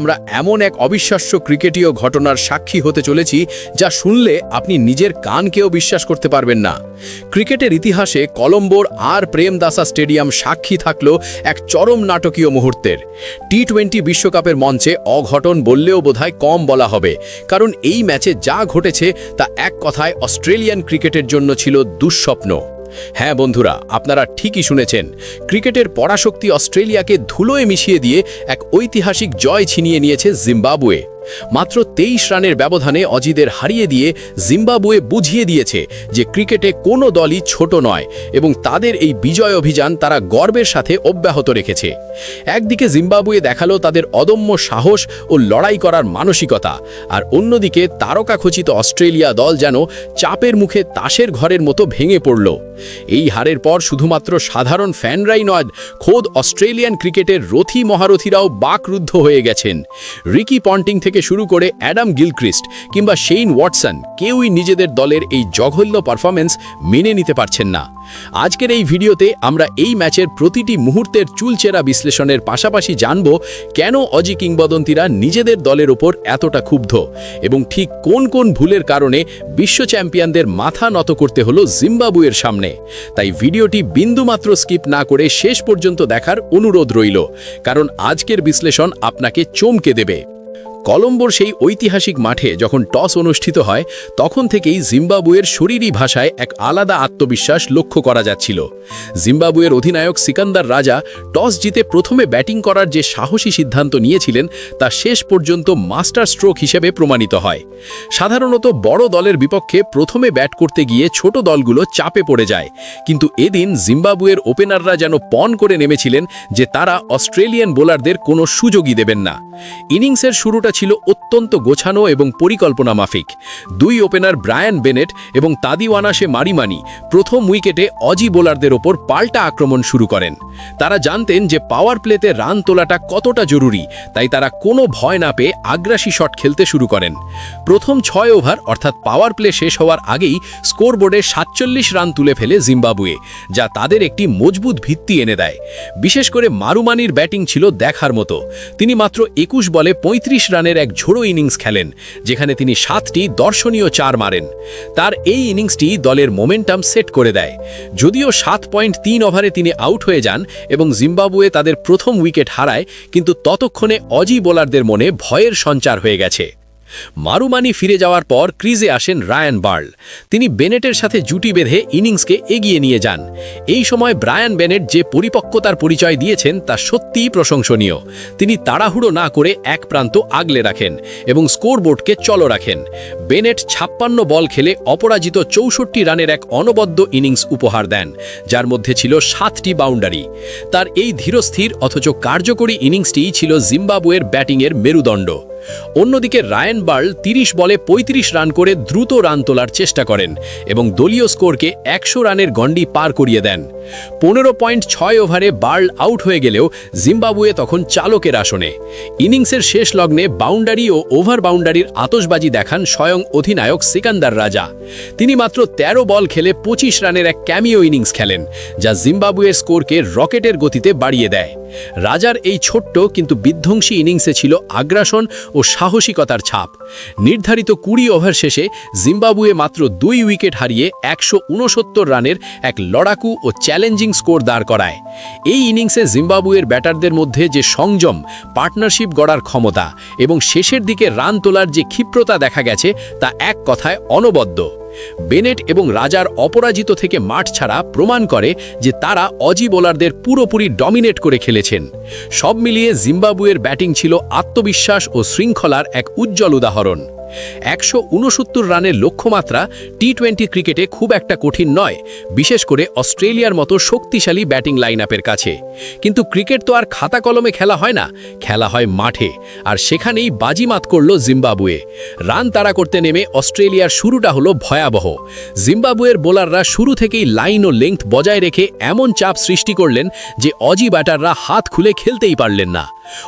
আমরা এমন এক অবিশ্বাস্য ক্রিকেটীয় ঘটনার সাক্ষী হতে চলেছি যা শুনলে আপনি নিজের কানকেও বিশ্বাস করতে পারবেন না। ক্রিকেটের ইতিহাসে কলম্বোর আর প্রেমদাসা স্টেডিয়াম সাক্ষী থাকল এক চরম নাটকীয় মুহূর্তের। টি টোয়েন্টি বিশ্বকাপের মঞ্চে অঘটন বললেও বোধহয় কম বলা হবে, কারণ এই ম্যাচে যা ঘটেছে তা এক কথায় অস্ট্রেলিয়ান ক্রিকেটের জন্য ছিল দুঃস্বপ্ন। হ্যাঁ বন্ধুরা, আপনারা ঠিকই শুনেছেন, ক্রিকেটের পরাশক্তি অস্ট্রেলিয়াকে ধুলোয় মিশিয়ে দিয়ে এক ঐতিহাসিক জয় ছিনিয়ে নিয়েছে জিম্বাবুয়ে। মাত্র তেইশ রানের ব্যবধানে অজিদের হারিয়ে দিয়ে জিম্বাবুয়ে বুঝিয়ে দিয়েছে যে ক্রিকেটে কোনো দলই ছোট নয় এবং তাদের এই বিজয় অভিযান তারা গর্বের সাথে অব্যাহত রেখেছে। একদিকে জিম্বাবুয়ে দেখাল তাদের অদম্য সাহস ও লড়াই করার মানসিকতা, আর অন্যদিকে তারকাখচিত অস্ট্রেলিয়া দল যেন চাপের মুখে তাসের ঘরের মতো ভেঙে পড়ল। এই হারের পর শুধুমাত্র সাধারণ ফ্যানরাই নয়, খোদ অস্ট্রেলিয়ান ক্রিকেটের রথী মহারথীরাও বাকরুদ্ধ হয়ে গেছেন। রিকি পন্টিং থেকে শুরু করে অ্যাডাম গিলক্রিস্ট কিংবা শেইন ওয়াটসন কেউই নিজেদের দলের এই জঘন্য পারফরমেন্স মেনে নিতে পারছেন না। আজকের এই ভিডিওতে আমরা এই ম্যাচের প্রতিটি মুহূর্তের চুলচেরা বিশ্লেষণের পাশাপাশি জানব কেন অজি কিংবদন্তিরা নিজেদের দলের ওপর এতটা ক্ষুব্ধ এবং ঠিক কোন কোন ভুলের কারণে বিশ্ব চ্যাম্পিয়নদের মাথা নত করতে হলো জিম্বাবুয়ের সামনে। তাই ভিডিওটি বিন্দুমাত্র স্কিপ না করে শেষ পর্যন্ত দেখার অনুরোধ রইল, কারণ আজকের বিশ্লেষণ আপনাকে চমকে দেবে। কলম্বোর সেই ঐতিহাসিক মাঠে যখন টস অনুষ্ঠিত হয়, তখন থেকেই জিম্বাবুয়ের শরীরী ভাষায় এক আলাদা আত্মবিশ্বাস লক্ষ্য করা যাচ্ছিল। জিম্বাবুয়ের অধিনায়ক সিকান্দার রাজা টস জিতে প্রথমে ব্যাটিং করার যে সাহসী সিদ্ধান্ত নিয়েছিলেন, তা শেষ পর্যন্ত মাস্টার স্ট্রোক হিসেবে প্রমাণিত হয়। সাধারণত বড় দলের বিপক্ষে প্রথমে ব্যাট করতে গিয়ে ছোট দলগুলো চাপে পড়ে যায়, কিন্তু এদিন জিম্বাবুয়ের ওপেনাররা যেন পণ করে নেমেছিলেন যে তারা অস্ট্রেলিয়ান বোলারদের কোনো সুযোগই দেবেন না। ইনিংসের শুরুটা ছিল অত্যন্ত গোছানো এবং পরিকল্পনা মাফিক। দুই ওপেনার ব্রায়ান বেনেট এবং তাদিওয়ানাসে মারিমানি প্রথম উইকেটে অজি বোলারদের ওপর পাল্টা আক্রমণ শুরু করেন। তারা জানতেন যে পাওয়ার প্লেতে রান তোলাটা কতটা জরুরি, তাই তারা কোনো ভয় না পেয়ে আগ্রাসী শট খেলতে শুরু করেন। প্রথম ছয় ওভার, অর্থাৎ পাওয়ার প্লে শেষ হওয়ার আগেই স্কোরবোর্ডে সাতচল্লিশ রান তুলে ফেলে জিম্বাবুয়ে, যা তাদের একটি মজবুত ভিত্তি এনে দেয়। বিশেষ করে মারুমানির ব্যাটিং ছিল দেখার মতো। তিনি মাত্র একুশ বলে ৩৫ রানের এক ঝোড়ো ইনিংস খেলেন, যেখানে তিনি সাতটি দর্শনীয় চার মারেন। তার এই ইনিংসটি দলের মোমেন্টাম সেট করে দেয়। যদিও সাত পয়েন্ট তিন ওভারে তিনি আউট হয়ে যান এবং জিম্বাবুয়ে তাদের প্রথম উইকেট হারায়, কিন্তু ততক্ষণে অজি বোলারদের মনে ভয়ের সঞ্চার হয়ে গেছে। মারুমানি ফিরে যাওয়ার পর ক্রিজে আসেন রায়ান বার্ল। তিনি বেনেটের সাথে জুটি বেঁধে ইনিংসকে এগিয়ে নিয়ে যান। এই সময় ব্রায়ান বেনেট যে পরিপক্কতার পরিচয় দিয়েছেন তা সত্যিই প্রশংসনীয়। তিনি তাড়াহুড়ো না করে এক প্রান্ত আগলে রাখেন এবং স্কোরবোর্ডকে চলো রাখেন। বেনেট ছাপ্পান্ন বল খেলে অপরাজিত চৌষট্টি রানের এক অনবদ্য ইনিংস উপহার দেন, যার মধ্যে ছিল সাতটি বাউন্ডারি। তার এই ধীরস্থির অথচ কার্যকরী ইনিংসটিই ছিল জিম্বাবুয়ের ব্যাটিংয়ের মেরুদণ্ড। অন্যদিকে রায়ান বার্ল ৩০ বলে ৩৫ রান করে দ্রুত রান তোলার চেষ্টা করেন এবং দলীয় স্কোরকে একশো রানের গণ্ডি পার করিয়ে দেন। পনেরো পয়েন্ট ছয় ওভারে বার্ল আউট হয়ে গেলেও জিম্বাবুয়ে তখন চালকের আসনে। ইনিংসের শেষ লগ্নে বাউন্ডারি ও ওভার বাউন্ডারির আতসবাজি দেখান স্বয়ং অধিনায়ক সিকান্দার রাজা। তিনি মাত্র ১৩ বল খেলে ২৫ রানের এক ক্যামিও ইনিংস খেলেন, যা জিম্বাবুয়ের স্কোরকে রকেটের গতিতে বাড়িয়ে দেয়। রাজার এই ছোট্ট কিন্তু বিধ্বংসী ইনিংসে ছিল আগ্রাসন ও সাহসিকতার ছাপ। নির্ধারিত কুড়ি ওভার শেষে জিম্বাবুয়ে মাত্র দুই উইকেট হারিয়ে একশো উনসত্তর রানের এক লড়াকু ও চ্যালেঞ্জিং স্কোর দাঁড় করায়। এই ইনিংসে জিম্বাবুয়ের ব্যাটারদের মধ্যে যে সংযম, পার্টনারশিপ গড়ার ক্ষমতা এবং শেষের দিকে রান তোলার যে ক্ষিপ্রতা দেখা গেছে, তা এক কথায় অনবদ্য। বেনেট এবং রাজার অপরাজিত থেকে মাঠ ছাড়া প্রমাণ করে যে তারা অজি বোলারদের পুরোপুরি ডমিনেট করে খেলেছেন। সব মিলিয়ে জিম্বাবুয়ের ব্যাটিং ছিল আত্মবিশ্বাস ও শৃঙ্খলার এক উজ্জ্বল উদাহরণ। একশো উনসত্তর রানের লক্ষ্যমাত্রা টি টোয়েন্টি ক্রিকেটে খুব একটা কঠিন নয়, বিশেষ করে অস্ট্রেলিয়ার মতো শক্তিশালী ব্যাটিং লাইন কাছে। কিন্তু ক্রিকেট তো আর খাতা কলমে খেলা হয় না, খেলা হয় মাঠে, আর সেখানেই বাজিমাত করল জিম্বাবুয়ে। রান তাড়া করতে নেমে অস্ট্রেলিয়ার শুরুটা হলো ভয়াবহ। জিম্বাবুয়ের বোলাররা শুরু থেকেই লাইন ও লেংথ বজায় রেখে এমন চাপ সৃষ্টি করলেন যে অজি ব্যাটাররা হাত খুলে খেলতেই পারলেন না।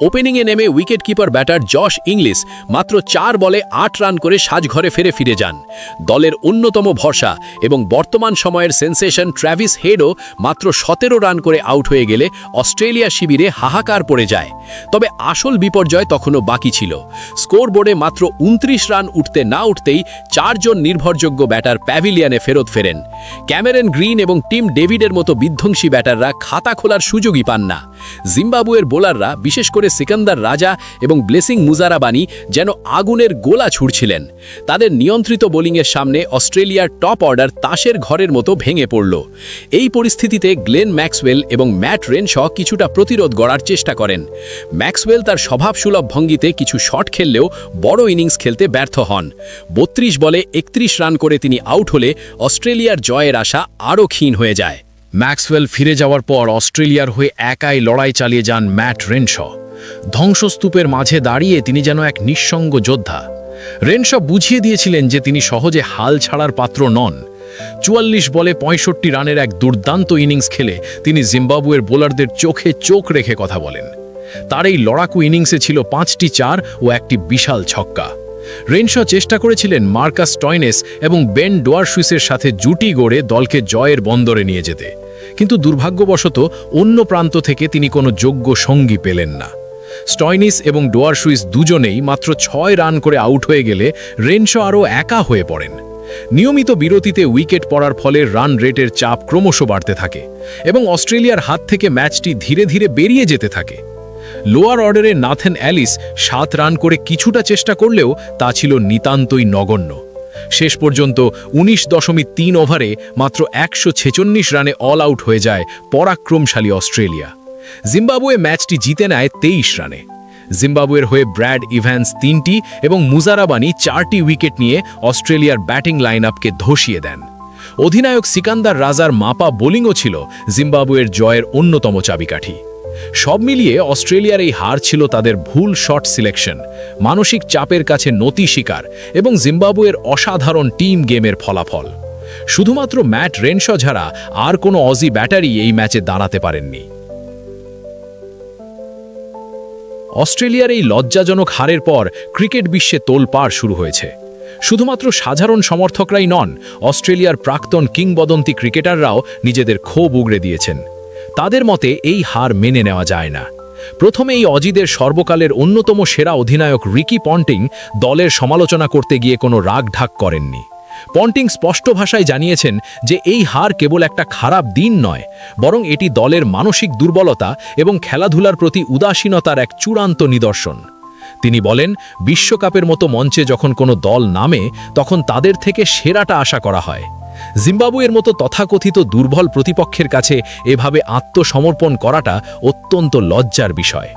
ওপেনিংয়ে নেমে wicket keeper batter Josh Inglis মাত্র চার বলে আট রান করে সাজঘরে ফিরে ফিরে যান। দলের অন্যতম ভরসা এবং বর্তমান সময়ের সেন্সেশন ট্র্যাভিস হেডও মাত্র সতেরো রান করে আউট হয়ে গেলে অস্ট্রেলিয়া শিবিরে হাহাকার পড়ে যায়। তবে আসল বিপর্যয় তখনও বাকি ছিল। স্কোরবোর্ডে মাত্র উনত্রিশ রান উঠতে না উঠতেই চারজন নির্ভরযোগ্য ব্যাটার প্যাভিলিয়নে ফেরত ফেরেন। ক্যামেরন গ্রিন এবং টিম ডেভিডের মতো বিধ্বংসী ব্যাটাররা খাতা খোলার সুযোগই পান না। জিম্বাবুয়ের বোলাররা, বিশেষ করে সিকান্দার রাজা এবং ব্লেসিং মুজারাবানি, যেন আগুনের গোলা ছুড়ছিলেন। তাদের নিয়ন্ত্রিত বোলিংয়ের সামনে অস্ট্রেলিয়ার টপ অর্ডার তাসের ঘরের মতো ভেঙে পড়ল। এই পরিস্থিতিতে গ্লেন ম্যাক্সওয়েল এবং ম্যাট রেনশ কিছুটা প্রতিরোধ গড়ার চেষ্টা করেন। ম্যাক্সওয়েল তার স্বভাবসুলভ ভঙ্গিতে কিছু শট খেললেও বড় ইনিংস খেলতে ব্যর্থ হন। বত্রিশ বলে একত্রিশ রান করে তিনি আউট হলে অস্ট্রেলিয়ার জয়ের আশা আরও ক্ষীণ হয়ে যায়। ম্যাক্সওয়েল ফিরে যাওয়ার পর অস্ট্রেলিয়ার হয়ে একাই লড়াই চালিয়ে যান ম্যাট রেনশ ধ্বংসস্তূপের মাঝে দাঁড়িয়ে তিনি যেন এক নিঃসঙ্গ যোদ্ধা। রেনশ বুঝিয়ে দিয়েছিলেন যে তিনি সহজে হাল ছাড়ার পাত্র নন। চুয়াল্লিশ বলে পঁয়ষট্টি রানের এক দুর্দান্ত ইনিংস খেলে তিনি জিম্বাবুয়ের বোলারদের চোখে চোখ রেখে কথা বলেন। তার এই লড়াকু ইনিংসে ছিল পাঁচটি চার ও একটি বিশাল ছক্কা। রেনশ চেষ্টা করেছিলেন মার্কাস টয়নেস এবং বেন ডোয়ারসুইসের সাথে জুটি গড়ে দলকে জয়ের বন্দরে নিয়ে যেতে। কিন্তু দুর্ভাগ্যবশত অন্য প্রান্ত থেকে তিনি কোনো যোগ্য সঙ্গী পেলেন না। স্টয়নিস এবং ডোয়ারসুইস দুজনেই মাত্র ছয় রান করে আউট হয়ে গেলে রেনশ আরও একা হয়ে পড়েন। নিয়মিত বিরতিতে উইকেট পড়ার ফলে রান রেটের চাপ ক্রমশ বাড়তে থাকে এবং অস্ট্রেলিয়ার হাত থেকে ম্যাচটি ধীরে ধীরে বেরিয়ে যেতে থাকে। লোয়ার অর্ডারে নাথেন অ্যালিস সাত রান করে কিছুটা চেষ্টা করলেও তা ছিল নিতান্তই নগণ্য। শেষ পর্যন্ত উনিশ দশমিক তিন ওভারে মাত্র একশো ছেচল্লিশ রানে অল আউট হয়ে যায় পরাক্রমশালী অস্ট্রেলিয়া। জিম্বাবুয়ে ম্যাচটি জিতে নেয় তেইশ রানে। জিম্বাবুয়ের হয়ে ব্র্যাড ইভ্যান্স তিনটি এবং মুজারাবানি চারটি উইকেট নিয়ে অস্ট্রেলিয়ার ব্যাটিং লাইন আপকে ধসিয়ে দেন। অধিনায়ক সিকান্দার রাজার মাপা বোলিংও ছিল জিম্বাবুয়ের জয়ের অন্যতম চাবিকাঠি। সব মিলিয়ে অস্ট্রেলিয়ার এই হার ছিল তাদের ভুল শট সিলেকশন, মানসিক চাপের কাছে নতি শিকার এবং জিম্বাবুয়ের অসাধারণ টিম গেমের ফলাফল। শুধুমাত্র ম্যাট রেনশ ছাড়া আর কোনো অজি ব্যাটারি এই ম্যাচে দাঁড়াতে পারেননি। অস্ট্রেলিয়ার এই লজ্জাজনক হারের পর ক্রিকেট বিশ্বে তোলপাড় শুরু হয়েছে। শুধুমাত্র সাধারণ সমর্থকরাই নন, অস্ট্রেলিয়ার প্রাক্তন কিংবদন্তি ক্রিকেটাররাও নিজেদের ক্ষোভ উগড়ে দিয়েছেন। তাদের মতে এই হার মেনে নেওয়া যায় না। প্রথমে এই অজিদের সর্বকালের অন্যতম সেরা অধিনায়ক রিকি পন্টিং দলের সমালোচনা করতে গিয়ে কোনো রাগ ঢাক করেননি। পন্টিং স্পষ্ট ভাষায় জানিয়েছেন যে এই হার কেবল একটা খারাপ দিন নয়, বরং এটি দলের মানসিক দুর্বলতা এবং খেলাধুলার প্রতি উদাসীনতার এক চূড়ান্ত নিদর্শন। তিনি বলেন, বিশ্বকাপের মতো মঞ্চে যখন কোনো দল নামে, তখন তাদের থেকে সেরাটা আশা করা হয়। জিম্বাবুয়ের মতো তথাকথিত দুর্বল প্রতিপক্ষের কাছে এভাবে আত্মসমর্পণ করাটা অত্যন্ত লজ্জার বিষয়।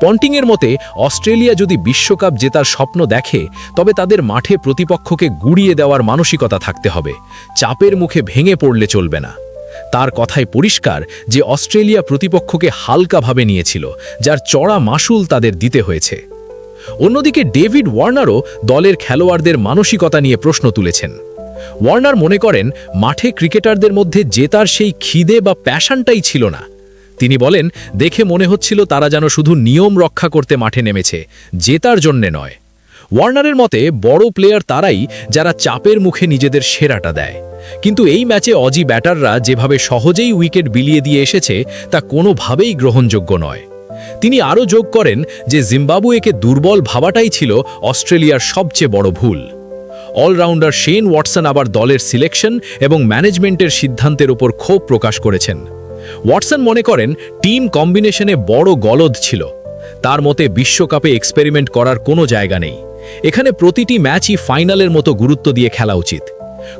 পন্টিংয়ের মতে, অস্ট্রেলিয়া যদি বিশ্বকাপ জেতার স্বপ্ন দেখে, তবে তাদের মাঠে প্রতিপক্ষকে গুড়িয়ে দেওয়ার মানসিকতা থাকতে হবে। চাপের মুখে ভেঙে পড়লে চলবে না। তার কথায় পরিষ্কার যে অস্ট্রেলিয়া প্রতিপক্ষকে হালকাভাবে নিয়েছিল, যার চড়া মাসুল তাদের দিতে হয়েছে। অন্যদিকে ডেভিড ওয়ার্নারও দলের খেলোয়াড়দের মানসিকতা নিয়ে প্রশ্ন তুলেছেন। ওয়ার্নার মনে করেন, মাঠে ক্রিকেটারদের মধ্যে জেতার সেই খিদে বা প্যাশনটাই ছিল না। তিনি বলেন, দেখে মনে হচ্ছিল তারা যেন শুধু নিয়ম রক্ষা করতে মাঠে নেমেছে, জেতার জন্যে নয়। ওয়ার্নারের মতে, বড় প্লেয়ার তারাই যারা চাপের মুখে নিজেদের সেরাটা দেয়। কিন্তু এই ম্যাচে অজি ব্যাটাররা যেভাবে সহজেই উইকেট বিলিয়ে দিয়ে এসেছে, তা কোনোভাবেই গ্রহণযোগ্য নয়। তিনি আরও যোগ করেন যে, জিম্বাবুয়েকে দুর্বল ভাবাটাই ছিল অস্ট্রেলিয়ার সবচেয়ে বড় ভুল। অলরাউন্ডার শেন ওয়াটসন আবার দলের সিলেকশন এবং ম্যানেজমেন্টের সিদ্ধান্তের উপর ক্ষোভ প্রকাশ করেছেন। ওয়াটসন মনে করেন, টিম কম্বিনেশনে বড় গলদ ছিল। তার মতে বিশ্বকাপে এক্সপেরিমেন্ট করার কোনো জায়গা নেই। এখানে প্রতিটি ম্যাচই ফাইনালের মতো গুরুত্ব দিয়ে খেলা উচিত।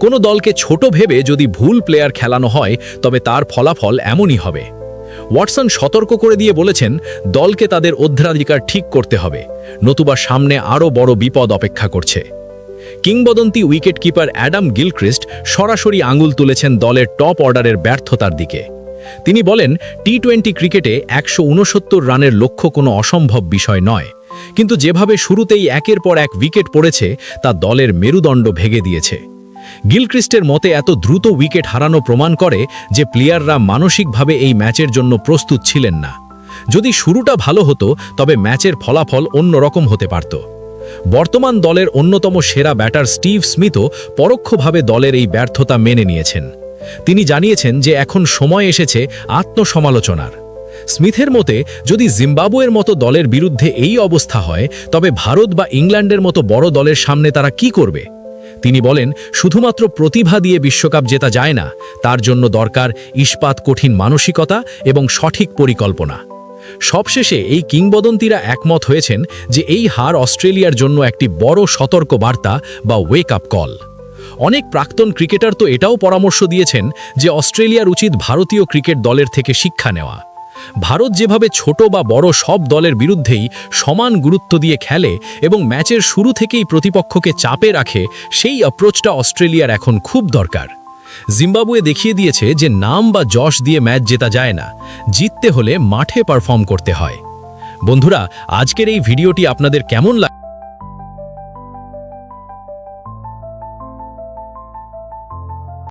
কোনো দলকে ছোট ভেবে যদি ভুল প্লেয়ার খেলানো হয়, তবে তার ফলাফল এমনই হবে। ওয়াটসন সতর্ক করে দিয়ে বলেছেন, দলকে তাদের অধ্যাধিকার ঠিক করতে হবে। নতুবা সামনে আরও বড় বিপদ অপেক্ষা করছে। কিংবদন্তি উইকেট কিপার অ্যাডাম গিলক্রিস্ট সরাসরি আঙুল তুলেছেন দলের টপ অর্ডারের ব্যর্থতার দিকে। তিনি বলেন টি টোয়েন্টি ক্রিকেটে একশো উনসত্তর রানের লক্ষ্য কোনো অসম্ভব বিষয় নয়। কিন্তু যেভাবে শুরুতেই একের পর এক উইকেট পড়েছে, তা দলের মেরুদণ্ড ভেঙে দিয়েছে। গিলক্রিস্টের মতে, এত দ্রুত উইকেট হারানো প্রমাণ করে যে প্লেয়াররা মানসিকভাবে এই ম্যাচের জন্য প্রস্তুত ছিলেন না। যদি শুরুটা ভালো হতো, তবে ম্যাচের ফলাফল অন্যরকম হতে পারত। বর্তমান দলের অন্যতম সেরা ব্যাটার স্টিভ স্মিথও পরোক্ষভাবে দলের এই ব্যর্থতা মেনে নিয়েছেন। তিনি জানিয়েছেন যে এখন সময় এসেছে আত্মসমালোচনার। স্মিথের মতে, যদি জিম্বাবুয়ের মতো দলের বিরুদ্ধে এই অবস্থা হয়, তবে ভারত বা ইংল্যান্ডের মতো বড় দলের সামনে তারা কি করবে? তিনি বলেন, শুধুমাত্র প্রতিভা দিয়ে বিশ্বকাপ জেতা যায় না, তার জন্য দরকার ইস্পাত কঠিন মানসিকতা এবং সঠিক পরিকল্পনা। সবশেষে এই কিংবদন্তিরা একমত হয়েছেন যে এই হার অস্ট্রেলিয়ার জন্য একটি বড় সতর্ক বার্তা বা ওয়েক আপ কল অনেক প্রাক্তন ক্রিকেটার তো এটাও পরামর্শ দিয়েছেন যে অস্ট্রেলিয়ার উচিত ভারতীয় ক্রিকেট দলের থেকে শিক্ষা নেওয়া। ভারত যেভাবে ছোট বা বড় সব দলের বিরুদ্ধেই সমান গুরুত্ব দিয়ে খেলে এবং ম্যাচের শুরু থেকেই প্রতিপক্ষকে চাপে রাখে, সেই অ্যাপ্রোচটা অস্ট্রেলিয়ার এখন খুব দরকার। জিম্বাবুয়ে দেখিয়ে দিয়েছে যে নাম বা যশ দিয়ে ম্যাচ জেতা যায় না, জিততে হলে মাঠে পারফর্ম করতে হয়। বন্ধুরা, আজকের এই ভিডিওটি আপনাদের কেমন লাগে